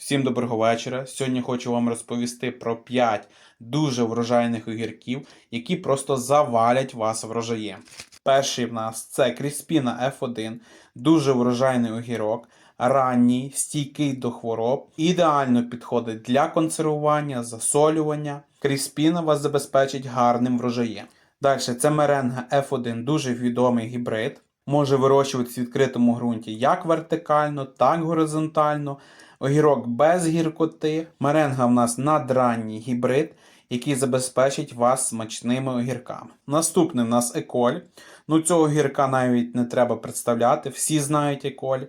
Всім доброго вечора. Сьогодні хочу вам розповісти про 5 дуже врожайних огірків, які просто завалять вас врожаєм. Перший в нас це Кріспіна F1, дуже врожайний огірок, ранній, стійкий до хвороб, ідеально підходить для консервування, засолювання. Кріспіна вас забезпечить гарним врожаєм. Далі це меренга F1, дуже відомий гібрид. Може вирощуватися в відкритому ґрунті як вертикально, так горизонтально. Огірок без гіркоти. Меренга в нас надранній гібрид, який забезпечить вас смачними огірками. Наступний в нас еколь. Ну, цього огірка навіть не треба представляти. Всі знають еколь.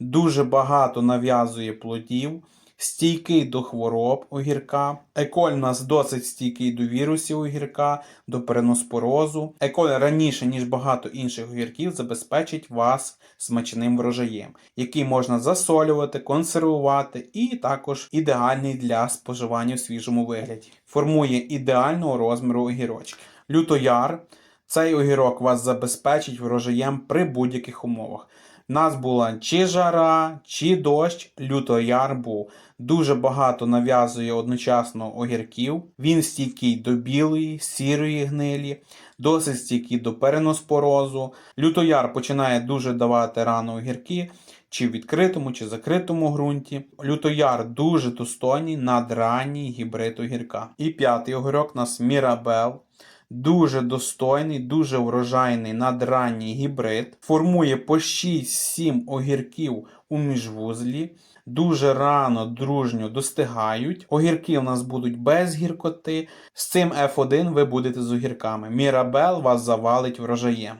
Дуже багато нав'язує плодів. Стійкий до хвороб огірка. Еколь у нас досить стійкий до вірусів огірка, до переноспорозу. Еколь раніше, ніж багато інших огірків, забезпечить вас смачним врожаєм, який можна засолювати, консервувати і також ідеальний для споживання в свіжому вигляді. Формує ідеального розміру огірочки. Лютояр. Цей огірок вас забезпечить врожаєм при будь-яких умовах. Нас була чи жара, чи дощ, лютояр був. Дуже багато нав'язує одночасно огірків. Він стійкий до білої, сірої гнилі, досить стійкий до переноспорозу. Лютояр починає дуже давати рано огірки, чи в відкритому, чи закритому ґрунті. Лютояр дуже достойний, надранній гібрид огірка. І п'ятий огірок нас Мірабел. Дуже достойний, дуже врожайний надранній гібрид. Формує по 6-7 огірків у міжвузлі. Дуже рано, дружньо достигають. Огірки у нас будуть без гіркоти. З цим F1 ви будете з огірками. Мірабел вас завалить врожаєм.